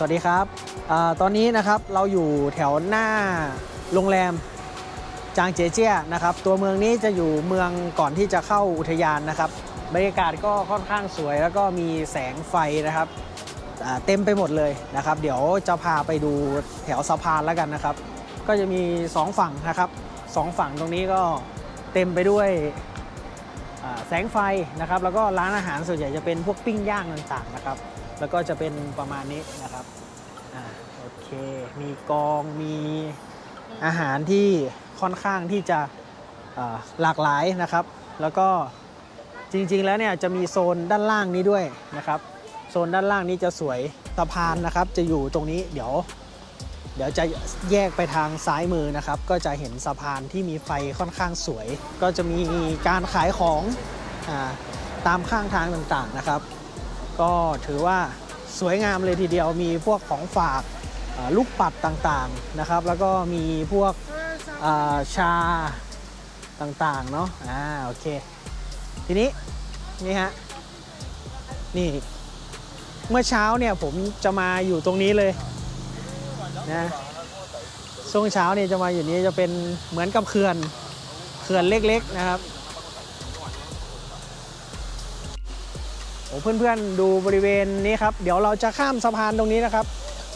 สวัสดีครับอตอนนี้นะครับเราอยู่แถวหน้าโรงแรมจางเจเจียนะครับ ตัวเมืองนี้จะอยู่เมืองก่อนที่จะเข้าอุทยานนะครับบรรยากาศก็ค่อนข้างสวย แล้วก็มีแสงไฟนะครับเต็มไปหมดเลยนะครับ เดี๋ยวจะพาไปดูแถวสะพานแล้วกันนะครับ ก็จะมีสองฝั่งนะครับสองฝั่งตรงนี้ก็เต็มไปด้วยแสงไฟนะครับ แล้วก็ร้านอาหารส่วนใหญ่จะเป็นพวกปิ้งย่างต่างๆนะครับ แล้วก็จะเป็นประมาณนี้นะครับ เค มีกองมีอาหารที่ค่อนข้างที่จะหลากหลายนะครับ แล้วก็จริงๆแล้วเนี่ยจะมีโซนด้านล่างนี้ด้วยนะครับ โซนด้านล่างนี้จะสวยสะพานนะครับ จะอยู่ตรงนี้เดี๋ยว เดี๋ยวจะแยกไปทางซ้ายมือนะครับ ก็จะเห็นสะพานที่มีไฟค่อนข้างสวย ก็จะมีการขายของอาตามข้างทางต่างๆนะครับ ก็ถือว่าสวยงามเลยทีเดียวมีพวกของฝาก ลูกปัดต่างๆนะครับ แล้วก็มีพวกาชาต่างๆ เนาะอ่าโอเค ทีนี้ นี่ฮะ นี่ เมื่อเช้าเนี่ยผมจะมาอยู่ตรงนี้เลยนะช่วงเช้านี่จะมาอยู่นี้จะเป็นเหมือนกับเขื่อนเขื่อนเล็กๆนะครับโอ้เพื่อนๆดูบริเวณนี้ครับ เดี๋ยวเราจะข้ามสะพานตรงนี้นะครับ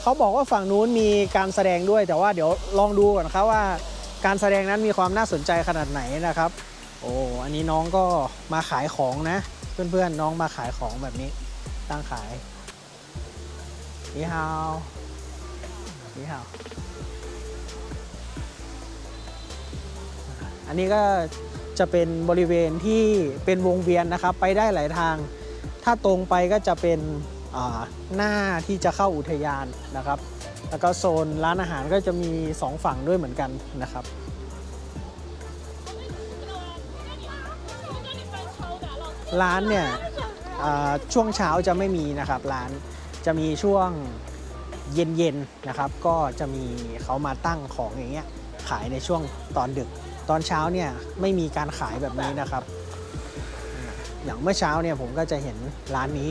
เขาบอกว่าฝั่งนู้นมีการแสดงด้วย แต่ว่าเดี๋ยวลองดูก่อนครับว่าการแสดงนั้นมีความน่าสนใจขนาดไหนนะครับ โอ้อันนี้น้องก็มาขายของนะ เพื่อนๆน้องมาขายของแบบนี้ตั้งขายนี่ฮาวนี่ครับอันนี้ก็จะเป็นบริเวณที่เป็นวงเวียนนะครับ ไปได้หลายทาง ถ้าตรงไปก็จะเป็น หน้าที่จะเข้าอุทยานนะครับ แล้วก็โซนร้านอาหารก็จะมีสองฝั่งด้วยเหมือนกันนะครับร้านเนี่ยช่วงเช้าจะไม่มีนะครับร้านจะมีช่วงเย็นๆนะครับ ก็จะมีเขามาตั้งของอย่างเงี้ยขายในช่วงตอนดึก ตอนเช้าเนี่ยไม่มีการขายแบบนี้นะครับ อย่างเมื่อเช้าเนี่ยผมก็จะเห็นร้านนี้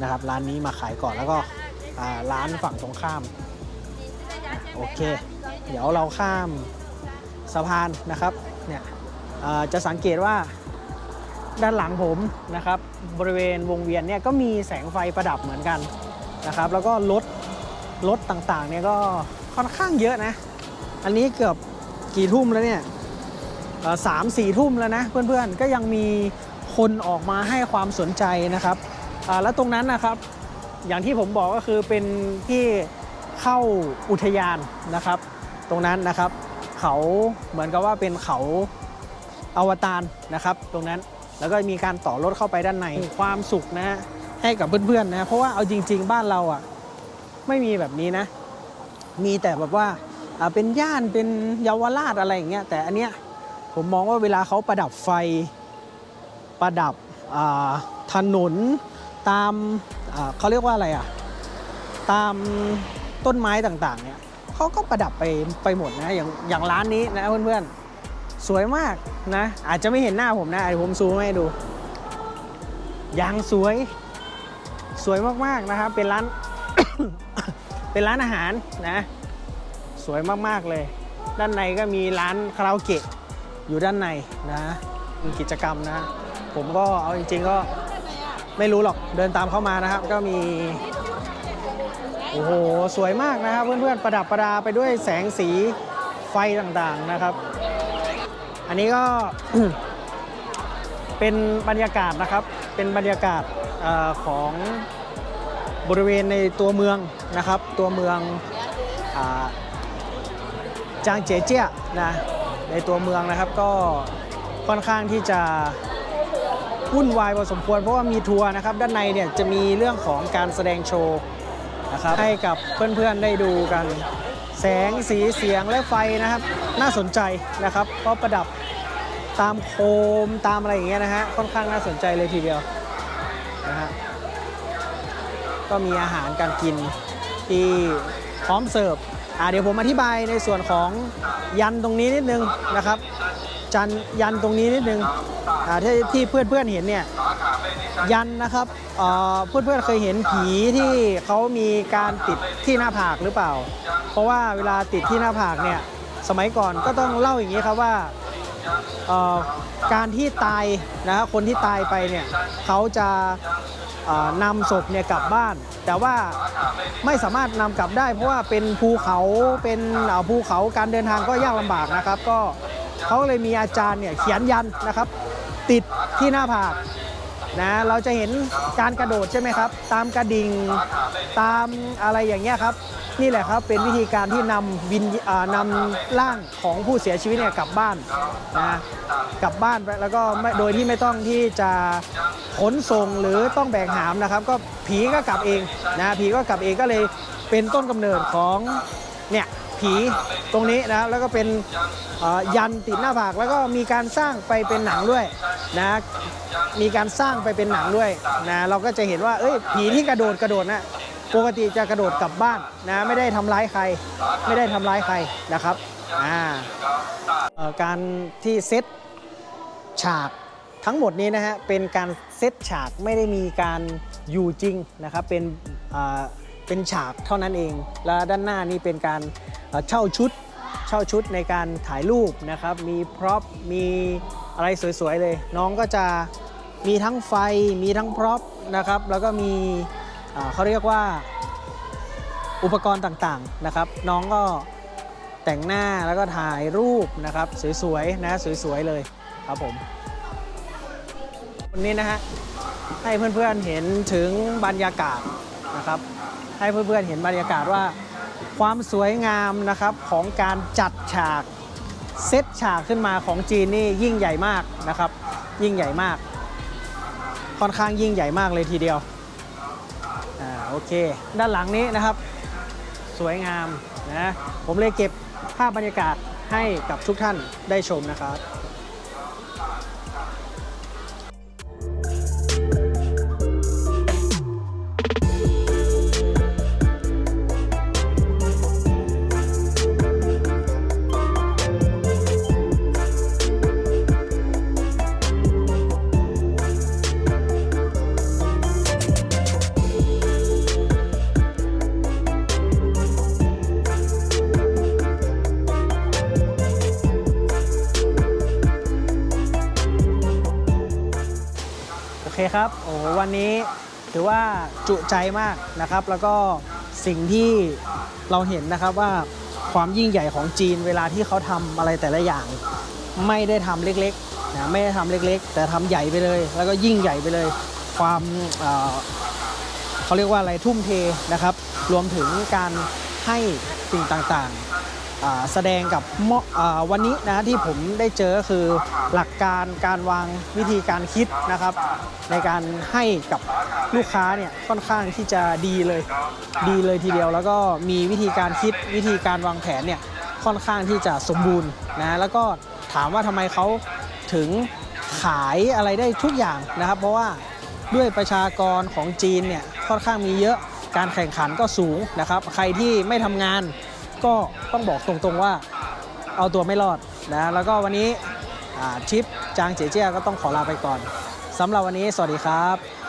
นะครับ ร้านนี้มาขายก่อนแล้วก็ร้านฝั่งตรงข้าม โอเค เดี๋ยวเราข้ามสะพานนะครับ เนี่ยจะสังเกตว่าด้านหลังผมนะครับ บริเวณวงเวียนเนี่ยก็มีแสงไฟประดับเหมือนกันนะครับ แล้วก็รถรถต่างๆเนี่ยก็ค่อนข้างเยอะนะ อันนี้เกือบกี่ทุ่มแล้วเนี่ยสามสี่ทุ่มแล้วนะเพื่อนๆ ก็ยังมีคนออกมาให้ความสนใจนะครับ แล้วตรงนั้นนะครับ อย่างที่ผมบอกก็คือเป็นที่เข้าอุทยานนะครับ ตรงนั้นนะครับ เขาเหมือนกับว่าเป็นเขาอวตารนะครับ ตรงนั้นแล้วก็มีการต่อรถเข้าไปด้านในความสุขนะฮะให้กับเพื่อนๆนะเพราะว่าเอาจริง ๆ บ้านเราอะไม่มีแบบนี้นะ มีแต่แบบว่าอ่าเป็นย่านเป็นเยาวราชอะไรอย่างเงี้ยแต่อันเนี้ยผมมองว่าเวลาเขาประดับไฟประดับอ่าถนน ตามเขาเรียกว่าอะไรอะ ตามต้นไม้ต่างๆ เนี่ยเขาก็ประดับไปไปหมดนะอย่างอย่างร้านนี้นะเพื่อนๆ สวยมากนะ อาจจะไม่เห็นหน้าผมนะเดี๋ยวผมซูมให้ดูยางสวย สวยมากๆนะครับ เป็นร้าน เป็นร้านอาหารนะ สวยมากๆเลย ด้านในก็มีร้านคาราโอเกะอยู่ด้านในนะมีกิจกรรมนะ ผมก็เอาจริงๆก็ ไม่รู้หรอกเดินตามเข้ามานะครับ ก็มีโอ้โหสวยมากนะครับ เพื่อนๆประดับประดาไปด้วยแสงสีไฟต่างๆนะครับ อันนี้ก็เป็นบรรยากาศนะครับเป็นบรรยากาศออของบริเวณในตัวเมืองนะครับ ตัวเมืองอจางเจเจียนะในตัวเมืองนะครับก็ค่อนข้างที่จะ วุ่นวายพอสมควรเพราะว่ามีทัวร์นะครับ ด้านในเนี่ยจะมีเรื่องของการแสดงโชว์นะครับให้กับเพื่อนๆได้ดูกัน แสงสีเสียงและไฟนะครับ น่าสนใจนะครับก็ประดับตามโคมตามอะไรอย่างเงี้ยนะฮะค่อนข้างน่าสนใจเลยทีเดียวนะฮะก็มีอาหารการกินที่พร้อมเสิร์ฟอ่าเดี๋ยวผมอธิบายในส่วนของยันตรงนี้นิดนึงนะครับ จันยันตรงนี้นิดนึงอ่ที่ที่เพื่อนๆเห็นเนี่ยยันนะครับเอ่อเพื่อนๆเคยเห็นผีที่เขามีการติดที่หน้าผากหรือเปล่า เพราะว่าเวลาติดที่หน้าผากเนี่ยสมัยก่อนก็ต้องเล่าอย่างนี้ครับว่าการที่ตายนะฮะคนที่ตายไปเนี่ยเขาจะนำศพเนี่ยกลับบ้าน แต่ว่าไม่สามารถนำกลับได้ เพราะว่าเป็นภูเขาเป็นภูเขาการเดินทางก็ยากลำบากนะครับ ก็ เขาเลยมีอาจารย์เนี่ยเขียนยันนะครับ ติดที่หน้าผากนะเราจะเห็นการกระโดดใช่ไหมครับ ตามกระดิ่งตามอะไรอย่างเงี้ยครับ นี่แหละครับเป็นวิธีการที่นำวิญอ่านำร่างของผู้เสียชีวิตเนี่ยกลับบ้านนะกลับบ้านแล้วก็โดยที่ไม่ต้องที่จะขนส่งหรือต้องแบกหามนะครับ ก็ผีก็กลับเองนะผีก็กลับเองก็เลยเป็นต้นกำเนิดของเนี่ย ผีตรงนี้นะครับแล้วก็เป็นยันติดหน้าผากแล้วก็มีการสร้างไปเป็นหนังด้วยนะมีการสร้างไปเป็นหนังด้วยนะเราก็จะเห็นว่าเอ้ยผีที่กระโดดกระโดดนะปกติจะกระโดดกลับบ้านนะไม่ได้ทำร้ายใคร ไม่ได้ทำร้ายใครนะครับอ่าการที่เซตฉากทั้งหมดนี้นะฮะเป็นการเซตฉากไม่ได้มีการอยู่จริงนะครับเป็นเป็นฉากเท่านั้นเอง แล้วด้านหน้านี่เป็นการ เช่าชุดเช่าชุดในการถ่ายรูปนะครับ มีพร็อพมีอะไรสวยๆเลย น้องก็จะมีทั้งไฟมีทั้งพร็อพนะครับ แล้วก็มีเขาเรียกว่าอุปกรณ์ต่างๆนะครับ น้องก็แต่งหน้าแล้วก็ถ่ายรูปนะครับ สวยๆนะสวยๆเลยครับผมวันนี้นะฮะให้เพื่อนๆเห็นถึงบรรยากาศนะครับ ให้เพื่อนๆเห็นบรรยากาศว่า ความสวยงามนะครับของการจัดฉากเซตฉากขึ้นมาของจีนนี่ยิ่งใหญ่มากนะครับ ยิ่งใหญ่มาก ค่อนข้างยิ่งใหญ่มากเลยทีเดียวอ่าโอเค ด้านหลังนี้นะครับ สวยงามนะผมเลยเก็บภาพบรรยากาศให้กับทุกท่านได้ชมนะครับ เคครับ โอ้วันนี้ถือว่าจุใจมากนะครับ แล้วก็สิ่งที่เราเห็นนะครับว่าความยิ่งใหญ่ของจีนเวลาที่เขาทำอะไรแต่ละอย่าง ไม่ได้ทำเล็กๆนะไม่ได้ทำเล็กๆ แต่ทำใหญ่ไปเลย แล้วก็ยิ่งใหญ่ไปเลย ความเเขาเรียกว่าอะไรทุ่มเทนะครับ รวมถึงการให้สิ่งต่างๆ แสดงกับวันนี้นะที่ผมได้เจอก็คือหลักการการวางวิธีการคิดนะครับ ในการให้กับลูกค้าเนี่ยค่อนข้างที่จะดีเลยดีเลยทีเดียว แล้วก็มีวิธีการคิดวิธีการวางแผนเนี่ยค่อนข้างที่จะสมบูรณ์นะแล้วก็ถามว่าทำไมเขาถึงขายอะไรได้ทุกอย่างนะครับ เพราะว่าด้วยประชากรของจีนเนี่ยค่อนข้างมีเยอะการแข่งขันก็สูงนะครับ ใครที่ไม่ทำงาน ก็ต้องบอกตรงๆว่าเอาตัวไม่รอดนะแล้วก็วันนี้ชิปจางเจเจี้ยก็ต้องขอลาไปก่อนสำหรับวันนี้สวัสดีครับ